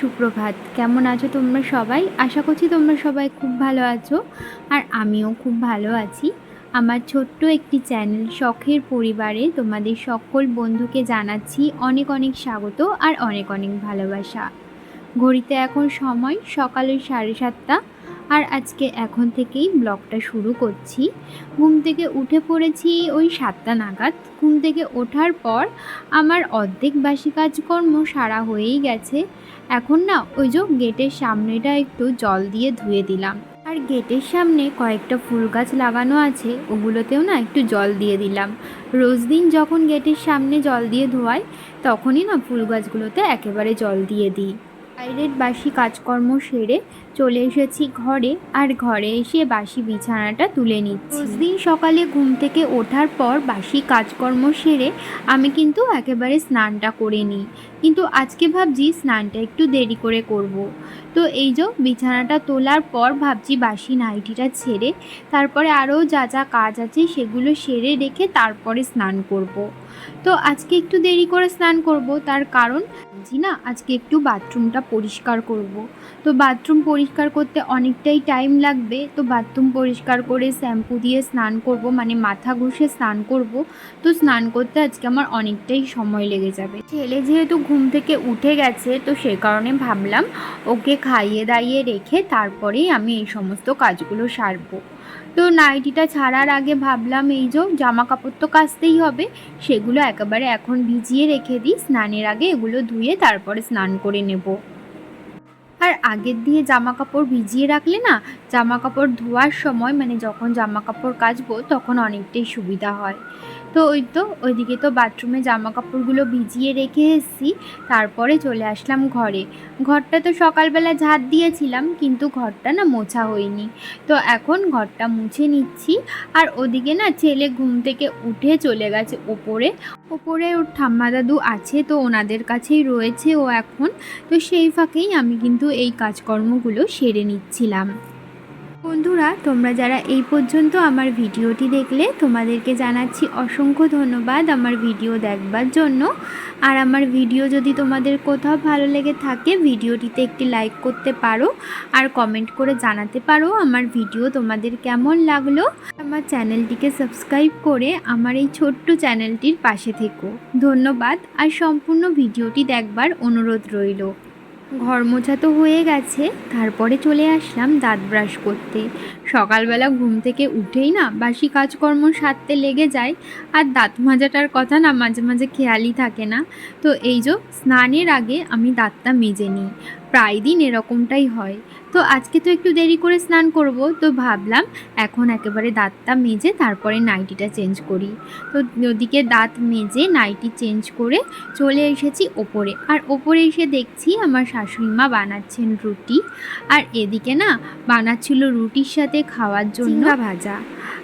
সুপ্রভাত। কেমন আছো তোমরা সবাই? আশা করছি তোমরা সবাই খুব ভালো আছো আর আমিও খুব ভালো আছি। আমার ছোট্ট একটি চ্যানেল শখের পরিবারে তোমাদের সকল বন্ধুকে জানাচ্ছি অনেক অনেক স্বাগত আর অনেক অনেক ভালোবাসা। ঘড়িতে এখন সময় সকালের সাড়ে সাতটা। আর আজকে এখন থেকেই ব্লগটা শুরু করছি। ঘুম থেকে উঠে পড়েছি ওই সাতটা নাগাদ। ঘুম থেকে ওঠার পর আমার অর্ধেক বাসি কাজকর্ম সারা হয়েই গেছে। এখন না, ওই যে গেটের সামনেটা একটু জল দিয়ে ধুয়ে দিলাম। আর গেটের সামনে কয়েকটা ফুল গাছ লাগানো আছে, ওগুলোতেও না একটু জল দিয়ে দিলাম। রোজ দিন যখন গেটের সামনে জল দিয়ে ধোয়াই, তখনই না ফুল গাছগুলোতে একেবারে জল দিয়ে দিই। বাইরের বাসি কাজকর্ম সেরে চলে এসেছি ঘরে আর ঘরে এসে বাসি বিছানাটা তুলে নিচ্ছি দিন সকালে ঘুম থেকে ওঠার পর বাসি কাজকর্ম সেরে আমি কিন্তু একেবারে স্নানটা করে নিই কিন্তু আজকে ভাবছি স্নানটা একটু দেরি করে করব। তো এই যে বিছানাটা তোলার পর ভাবছি বাসি নাইটিটা ছেড়ে তারপরে আরও যা যা কাজ আছে সেগুলো সেরে রেখে তারপরে স্নান করব। তো আজকে একটু দেরি করে স্নান করব তার কারণ ভাবছি না, আজকে একটু বাথরুমটা পরিষ্কার করব। তো বাথরুম পরিষ্কার করতে অনেকটাই টাইম লাগবে, তো বাথরুম পরিষ্কার করে শ্যাম্পু দিয়ে স্নান করব মানে মাথা ঘষে স্নান করব। তো স্নান করতে আজকে আমার অনেকটাই সময় লেগে যাবে। ছেলে যেহেতু ঘুম থেকে উঠে গেছে, তো সে কারণে ভাবলাম ওকে খাইয়ে দাইয়ে রেখে তারপরেই আমি এই সমস্ত কাজগুলো সারবো। তো নাইটিটা ছাড়ার আগে ভাবলাম এই যে জামা কাপড় তো কাচতেই হবে, সেগুলো একেবারে এখন ভিজিয়ে রেখে দিই, স্নানের আগে এগুলো ধুয়ে তারপরে স্নান করে নেব। আর আগের দিয়ে জামা কাপড় ভিজিয়ে রাখলে না জামা কাপড় ধোয়ার সময় মানে যখন জামা কাপড় কাচবো তখন অনেকটাই সুবিধা হয়। তো ওই তো, ওইদিকে তো বাথরুমে জামা কাপড়গুলো ভিজিয়ে রেখে এসেছি, তারপরে চলে আসলাম ঘরে। ঘরটা তো সকালবেলা ঝাঁট দিয়েছিলাম, কিন্তু ঘরটা না মোছা হয়নি। তো এখন ঘরটা মুছে নিচ্ছি, আর ওদিকে না ছেলে ঘুম থেকে উঠে চলে গেছে ওপরে। ওপরে ওর ঠাম্মা দাদু আছে, তো ওনাদের কাছেই রয়েছে ও এখন। তো সেই ফাঁকেই আমি কিন্তু এই কাজকর্মগুলো সেরে নিচ্ছিলাম। বন্ধুরা, তোমরা যারা এই পর্যন্ত আমার ভিডিওটি দেখলে, তোমাদেরকে জানাচ্ছি অসংখ্য ধন্যবাদ আমার ভিডিও দেখবার জন্য। আর আমার ভিডিও যদি তোমাদের কোথাও ভালো লেগে থাকে, ভিডিওটিতে একটি লাইক করতে পারো আর কমেন্ট করে জানাতে পারো আমার ভিডিও তোমাদের কেমন লাগল। আমার চ্যানেলটিকে সাবস্ক্রাইব করে আমার এই ছোট্ট চ্যানেলটির পাশে থেকো। ধন্যবাদ, আর সম্পূর্ণ ভিডিওটি দেখবার অনুরোধ রইল। ঘর মোছা তো হয়ে গেছে, তারপরে চলে আসলাম দাঁত ব্রাশ করতে। সকালবেলা ঘুম থেকে উঠেই না বাসি কাজকর্ম সারতে লেগে যায়, আর দাঁত মাজাটার কথা না মাঝে মাঝে খেয়ালই থাকে না। তো এই যে স্নানের আগে আমি দাঁতটা মেজে নিই, প্রায় দিন এরকমটাই হয়। তো আজকে তো একটু দেরি করে স্নান করব তো ভাবলাম এখন একেবারে দাঁতটা মেজে তারপরে নাইটিটা চেঞ্জ করি। তো ওদিকে দাঁত মেজে নাইটি চেঞ্জ করে চলে এসেছি ওপরে। আর ওপরে এসে দেখছি আমার শাশুড়ি মা বানাচ্ছেন রুটি। আর এদিকে না বানাচ্ছিল রুটির সাথে খাওয়ার জন্য ভাজা।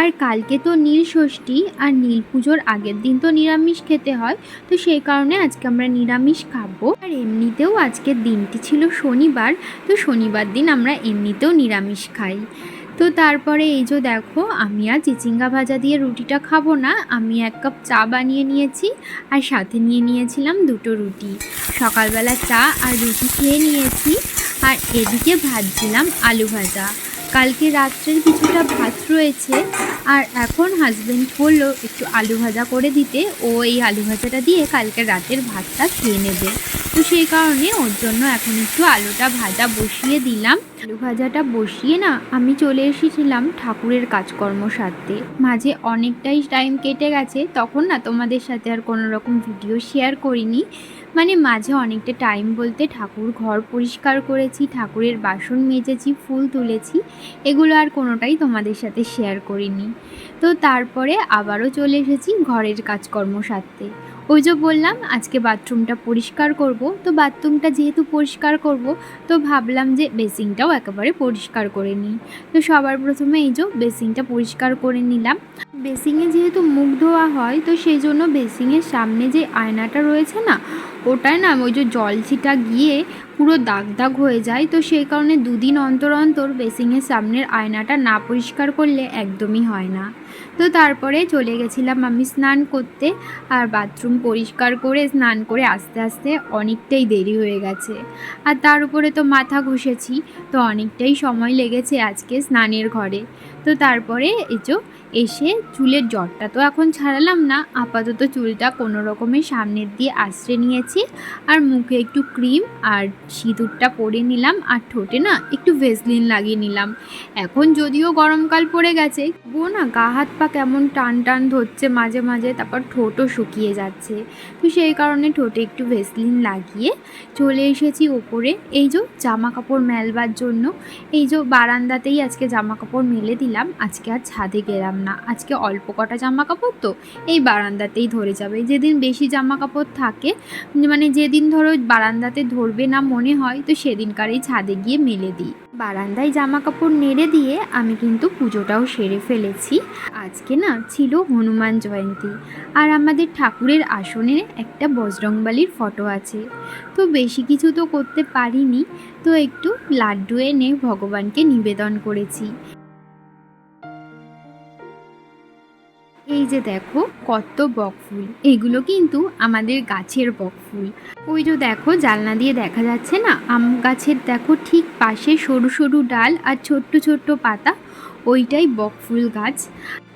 আর কালকে তো নীল ষষ্ঠী আর নীল পুজোর আগের দিন তো নিরামিষ খেতে হয় তো সেই কারণে আজকে আমরা নিরামিষ খাব। আর এমনিতেও আজকের দিনটি ছিল শনিবার তো শনিবার দিন আমরা এমনিতেও নিরামিষ খাই। তো তারপরে এই যে দেখো, আমি আর চিচিঙ্গা ভাজা দিয়ে রুটিটা খাব না। আমি এক কাপ চা বানিয়ে নিয়েছি আর সাথে নিয়ে নিয়েছিলাম দুটো রুটি। সকালবেলা চা আর রুটি খেয়ে নিয়েছি। আর এদিকে ভাজছিলাম আলু ভাজা। কালকে রাত্রের কিছুটা ভাত রয়েছে, আর এখন হাজবেন্ড বলল একটু আলু ভাজা করে দিতে, ও এই আলু ভাজাটা দিয়ে কালকে রাতের ভাতটা খেয়ে নেবে। তো সেই কারণে ওর জন্য এখন একটু আলুটা ভাজা বসিয়ে দিলাম। আলু ভাজাটা বসিয়ে না আমি চলে এসেছিলাম ঠাকুরের কাজকর্ম সারতে। মাঝে অনেকটাই টাইম কেটে গেছে, তখন না তোমাদের সাথে আর কোনো রকম ভিডিও শেয়ার করিনি। মানে মাঝে অনেকটা টাইম বলতে ঠাকুর ঘর পরিষ্কার করেছি, ঠাকুরের বাসন মেজেছি, ফুল তুলেছি, এগুলো আর কোনোটাই তোমাদের সাথে শেয়ার করিনি। তো তারপরে আবারও চলে এসেছি ঘরের কাজকর্ম সারতে। ওই যে বললাম, আজকে বাথরুমটা পরিষ্কার করব। তো বাথরুমটা যেহেতু পরিষ্কার করব, তো ভাবলাম যে বেসিংটাও একেবারে পরিষ্কার করে নিই। তো সবার প্রথমে এই যে বেসিংটা পরিষ্কার করে নিলাম। বেসিংয়ে যেহেতু মুখ ধোয়া হয়, তো সেই জন্য বেসিংয়ের সামনে যে আয়নাটা রয়েছে না ওটায় না ওই যে জল ছিটা গিয়ে পুরো দাগ দাগ হয়ে যায়, তো সেই কারণে দুদিন অন্তর অন্তর বেসিংয়ের সামনের আয়নাটা না পরিষ্কার করলে একদমই হয় না। তো তারপরে চলে গেছিলাম আমি স্নান করতে আর বাথরুম পরিষ্কার করে স্নান করে আস্তে আস্তে অনেকটাই দেরি হয়ে গেছে। আর তার উপরে তো মাথা ঘষেছি, তো অনেকটাই সময় লেগেছে আজকে স্নানের ঘরে। তো তারপরে এই এসে চুলের জটটা তো এখন ছাড়ালাম না, আপাতত চুলটা কোনো রকমের সামনের দিয়ে আশ্রে নিয়েছি আর মুখে একটু ক্রিম আর সিঁদুরটা পরে নিলাম আর ঠোঁটে না একটু ভেসলিন লাগিয়ে নিলাম। এখন যদিও গরমকাল পড়ে গেছে গো না গা হাত পা কেমন টান টান ধরছে মাঝে মাঝে, তারপর ঠোঁটও শুকিয়ে যাচ্ছে। তো সেই কারণে ঠোঁটে একটু ভেসলিন লাগিয়ে চলে এসেছি ওপরে। এই যে জামা কাপড় মেলবার জন্য, এই যে বারান্দাতেই আজকে জামা কাপড় মেলে দিলাম, আজকে আর ছাদে গেলাম না। আজকে অল্প কটা জামা কাপড় তো, এই বারান্দাতেই ধরে যাবে। যেদিন বেশি জামা কাপড় থাকে মানে যেদিন ধরো বারান্দাতে ধরবে না মনে হয়, তো সেদিনকারই ছাদে গিয়ে মেলে দিই। বারান্দায় জামা কাপড় নেড়ে দিয়ে আমি কিন্তু পুজোটাও সেরে ফেলেছি। আজকে না ছিল হনুমান জয়ন্তী আর আমাদের ঠাকুরের আসনে একটা বজরংবালির ফটো আছে। তো বেশি কিছু তো করতে পারিনি, তো একটু লাড্ডু এনে ভগবানকে নিবেদন করেছি। যে দেখো কত বকফুল এগুলো কিন্তু আমাদের গাছের বকফুল ওই যে দেখো জালনা দিয়ে দেখা যাচ্ছে না? আম গাছের দেখো ঠিক পাশে সরু সরু ডাল আর ছোট্ট ছোট্ট পাতা। ওইটাই বকফুল গাছ।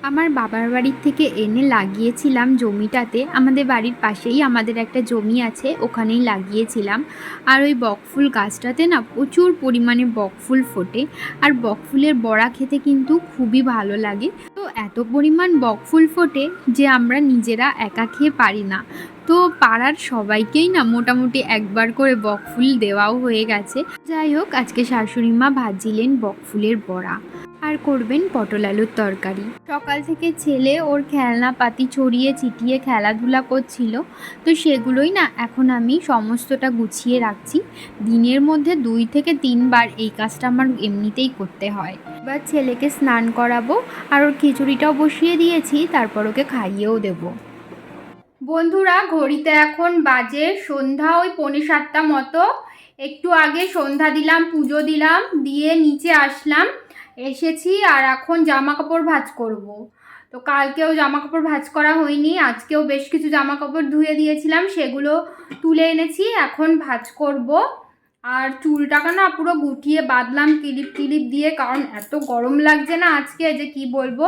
আমার বাবার বাড়ির থেকে এনে লাগিয়েছিলাম জমিটাতে। আমাদের বাড়ির পাশেই আমাদের একটা জমি আছে, ওখানেই লাগিয়েছিলাম। আর ওই বকফুল গাছটাতে না প্রচুর পরিমাণে বকফুল ফোটে। আর বকফুলের বড়া খেতে কিন্তু খুবই ভালো লাগে। তো এত পরিমাণ বকফুল ফোটে যে আমরা নিজেরা একা খেয়ে পারি না। তো পাড়ার সবাইকেই না মোটামুটি একবার করে বকফুল দেওয়াও হয়ে গেছে। যাই হোক, আজকে শাশুড়ি মা ভাজিলেন বকফুলের বড়া। আর করবেন পটল আলুর তরকারি। সকাল থেকে ছেলে ওর খেলনা পাতি ছড়িয়ে ছিটিয়ে খেলাধুলা করছিল। তো সেগুলোই না এখন আমি সমস্তটা গুছিয়ে রাখছি। দিনের মধ্যে দুই থেকে তিনবার এই কাজটা আমার এমনিতেই করতে হয়। এবার ছেলেকে স্নান করাবো আর ওর খিচুড়িটাও বসিয়ে দিয়েছি, তারপর ওকে খাইয়েও দেবো। বন্ধুরা, ঘড়িতে এখন বাজে সন্ধ্যা ওই পৌনে সাতটা মতো। একটু আগে সন্ধ্যা দিলাম, পুজো দিলাম, দিয়ে নিচে আসলাম। এসেছি আর এখন জামা কাপড় ভাজ করব। তো কালকেও জামা কাপড় ভাজ করা হয়নি, আজকেও বেশ কিছু জামা কাপড় ধুয়ে দিয়েছিলাম, সেগুলো তুলে এনেছি, এখন ভাজ করব। আর চুলটাকে না পুরো গুটিয়ে বাঁধলাম ক্লিপ ক্লিপ দিয়ে, কারণ এত গরম লাগছে না আজকে যে কি বলব?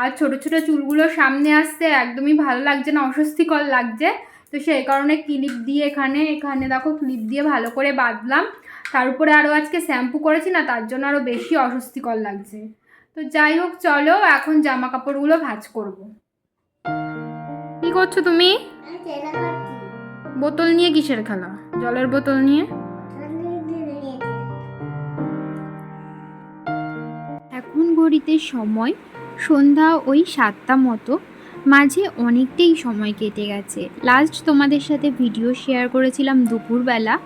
আর ছোট ছোট চুলগুলো সামনে আসতে একদমই ভালো লাগছে না, অস্বস্তিকর লাগছে। তো সেই কারণে ক্লিপ দিয়ে এখানে এখানে দেখো ক্লিপ দিয়ে ভালো করে বাঁধলাম। তার উপরে আরও আজকে শ্যাম্পু করেছি না তার জন্য আরও বেশি অস্বস্তিকর লাগছে। তো যাই হোক চলো এখন জামা কাপড়গুলো ভাঁজ করব। কি করছ তুমি? বোতল নিয়ে কিসের খেলা? জলের বোতল নিয়ে? এখন ঘড়িতে সময় সন্ধ্যা ওই সাতটা মতো। মাঝে অনেকটাই সময় কেটে গেছে। লাস্ট তোমাদের সাথে ভিডিও শেয়ার করেছিলাম দুপুরবেলা।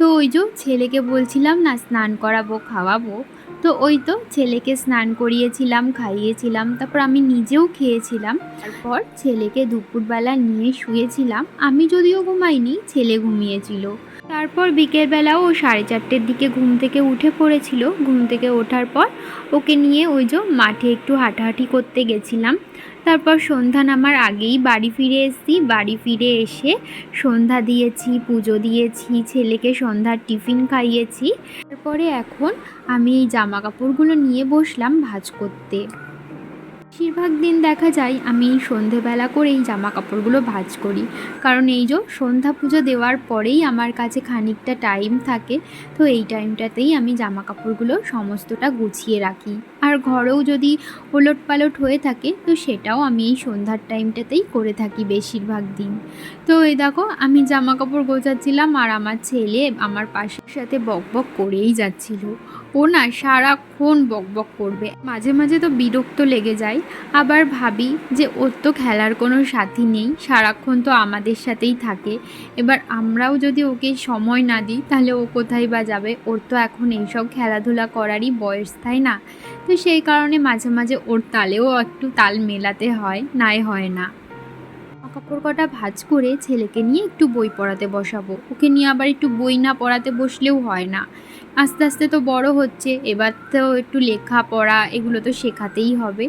তো ওই যে ছেলেকে বলছিলাম না, স্নান করাবো, খাওয়াবো। তো ওই তো ছেলেকে স্নান করিয়েছিলাম, খাইয়েছিলাম, তারপর আমি নিজেও খেয়েছিলাম। তারপর ছেলেকে দুপুরবেলা নিয়ে শুয়েছিলাম। আমি যদিও ঘুমাইনি, ছেলে ঘুমিয়েছিল। তারপর বিকেলবেলাও ও সাড়ে চারটের দিকে ঘুম থেকে উঠে পড়েছিল। ঘুম থেকে ওঠার পর ওকে নিয়ে ওই যে মাঠে একটু হাঁটাহাঁটি করতে গেছিলাম। তারপর সন্ধ্যা নামার আগেই বাড়ি ফিরে এসেছি। বাড়ি ফিরে এসে সন্ধ্যা দিয়েছি, পুজো দিয়েছি, ছেলেকে সন্ধ্যার টিফিন খাইয়েছি। তারপরে এখন আমি এই জামা কাপড়গুলো নিয়ে বসলাম ভাজ করতে। বেশিরভাগ দিন দেখা যায় আমি এই করে এই জামা কাপড়গুলো ভাজ করি। কারণ এই যে সন্ধ্যা পুজো দেওয়ার পরেই আমার কাছে খানিকটা টাইম থাকে, তো এই টাইমটাতেই আমি জামা কাপড়গুলো সমস্তটা গুছিয়ে রাখি। আর ঘরেও যদি ওলট পালট হয়ে থাকে, তো সেটাও আমি এই সন্ধ্যার টাইমটাতেই করে থাকি বেশিরভাগ দিন। তো এই দেখো, আমি জামা কাপড় গোছাচ্ছিলাম আর আমার ছেলে আমার পাশের সাথে বক বক করেই যাচ্ছিল। ও না সারাক্ষণ বক বক করবে। মাঝে মাঝে তো বিরক্ত লেগে যায়। আবার ভাবি যে ওর তো খেলার কোনো সাথী নেই, সারাক্ষণ তো আমাদের সাথেই থাকে। এবার আমরাও যদি ওকে সময় না দিই, তাহলে ও কোথায় বা যাবে? ওর তো এখন এইসব খেলাধুলা করারই বয়স, তাই না? তো সেই কারণে মাঝে মাঝে ওর তালেও একটু তাল মেলাতে হয়, নাই হয় না। কাপড় কটা ভাজ করে ছেলেকে নিয়ে একটু বই পড়াতে বসাবো। ওকে নিয়ে আবার একটু বই না পড়াতে বসলেও হয় না। আস্তে আস্তে তো বড় হচ্ছে, এবার তো একটু লেখা পড়া এগুলো তো শেখাতেই হবে।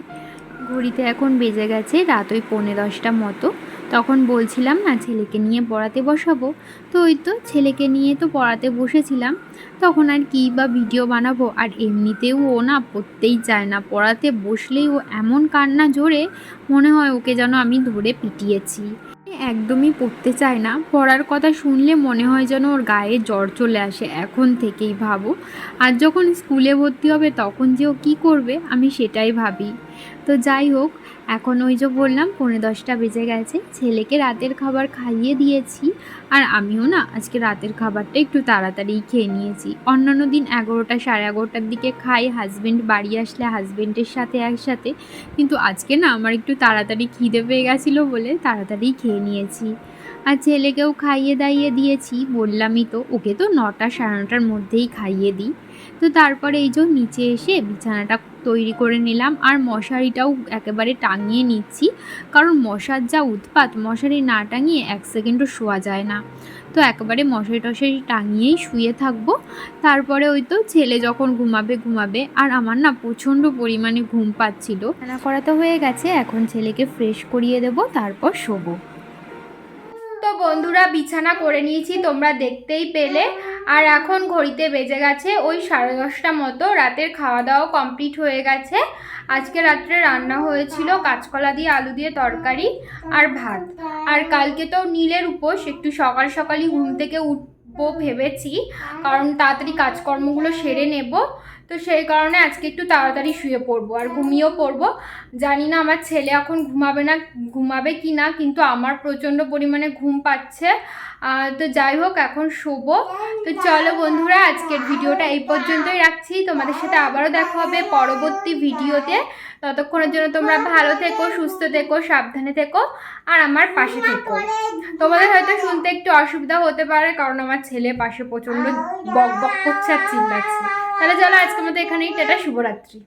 ঘড়িতে এখন বেজে গেছে রাত ওই পৌনে দশটা মতো। তখন বলছিলাম, না, ছেলেকে নিয়ে পড়াতে বসাবো? তো ওই তো ছেলেকে নিয়ে তো পড়াতে বসেছিলাম। তখন আর কী বা ভিডিও বানাবো? আর এমনিতেও ও না পড়তেই চায় না। পড়াতে বসলেই ও এমন কান্না জোরে, মনে হয় ওকে যেন আমি ধরে পিটিয়েছি। একদমই পড়তে চায় না। পড়ার কথা শুনলে মনে হয় যেন ওর গায়ে জ্বর চলে আসে। এখন থেকেই ভাবো। আর যখন স্কুলে ভর্তি হবে তখন যে ও কী করবে, আমি সেটাই ভাবি। তো যাই হোক, এখন ওই যে বললাম পৌনে দশটা বেজে গেছে, ছেলেকে রাতের খাবার খাইয়ে দিয়েছি। আর আমিও না আজকে রাতের খাবারটা একটু তাড়াতাড়ি খেয়ে নিয়েছি। অন্যান্য দিন এগারোটা সাড়ে এগারোটার দিকে খাই হাজব্যান্ড বাড়ি আসলে হাজব্যান্ডের সাথে একসাথে। কিন্তু আজকে না আমার একটু তাড়াতাড়ি খিদে পেয়ে গেছিল বলে তাড়াতাড়ি খেয়ে নিয়েছি। আর ছেলেকেও খাইয়ে দাইয়ে দিয়েছি, বললামই তো, ওকে তো নটা সাড়ে নটার মধ্যেই খাইয়ে দিই। তো তারপরে এই যে নিচে এসে বিছানাটা তৈরি করে নিলাম। আর মশারিটাও একেবারে টাঙিয়ে নিচ্ছি। কারণ মশার যা উৎপাত, মশারি না টাঙিয়ে এক সেকেন্ডও শোয়া যায় না। তো একেবারে মশারি টশারি টাঙিয়েই শুয়ে থাকব। তারপরে ওই তো ছেলে যখন ঘুমাবে ঘুমাবে। আর আমার না প্রচণ্ড পরিমাণে ঘুম পাচ্ছিল। রান্না করা তো হয়ে গেছে। এখন ছেলেকে ফ্রেশ করিয়ে দেবো, তারপর শোবো। তো বন্ধুরা, বিছানা করে নিয়েছি, তোমরা দেখতেই পেলে। আর এখন ঘড়িতে বেজে গেছে ওই সাড়ে দশটা মতো, রাতের খাওয়া দাওয়া কমপ্লিট হয়ে গেছে। আজকে রাত্রে রান্না হয়েছিল কাঁচকলা দিয়ে আলু দিয়ে তরকারি আর ভাত। আর কালকে তো নীলের উপোস, একটু সকাল সকালই ঘুম থেকে উঠবো ভেবেছি। কারণ তাড়াতাড়ি কাজকর্মগুলো সেরে নেব। তো সেই কারণে আজকে একটু তাড়াতাড়ি শুয়ে পড়ব আর ঘুমিয়েও পড়ব। জানি না আমার ছেলে এখন ঘুমাবে না, ঘুমাবে কি না, কিন্তু আমার প্রচণ্ড পরিমাণে ঘুম পাচ্ছে। তো যাই হোক, এখন শোবো। তো চলো বন্ধুরা, আজকের ভিডিওটা এই পর্যন্তই রাখছি। তোমাদের সাথে আবারও দেখা হবে পরবর্তী ভিডিওতে। ততক্ষণের জন্য তোমরা ভালো থেকো, সুস্থ থেকো, সাবধানে থেকো আর আমার পাশে থেকো। তোমাদের হয়তো শুনতে একটু অসুবিধা হতে পারে, কারণ আমার ছেলে পাশে প্রচণ্ড বক বক করছে আর চিল্লাচ্ছে। তাহলে চলো আজকের মতো এখানেই টাটা শুভরাত্রি।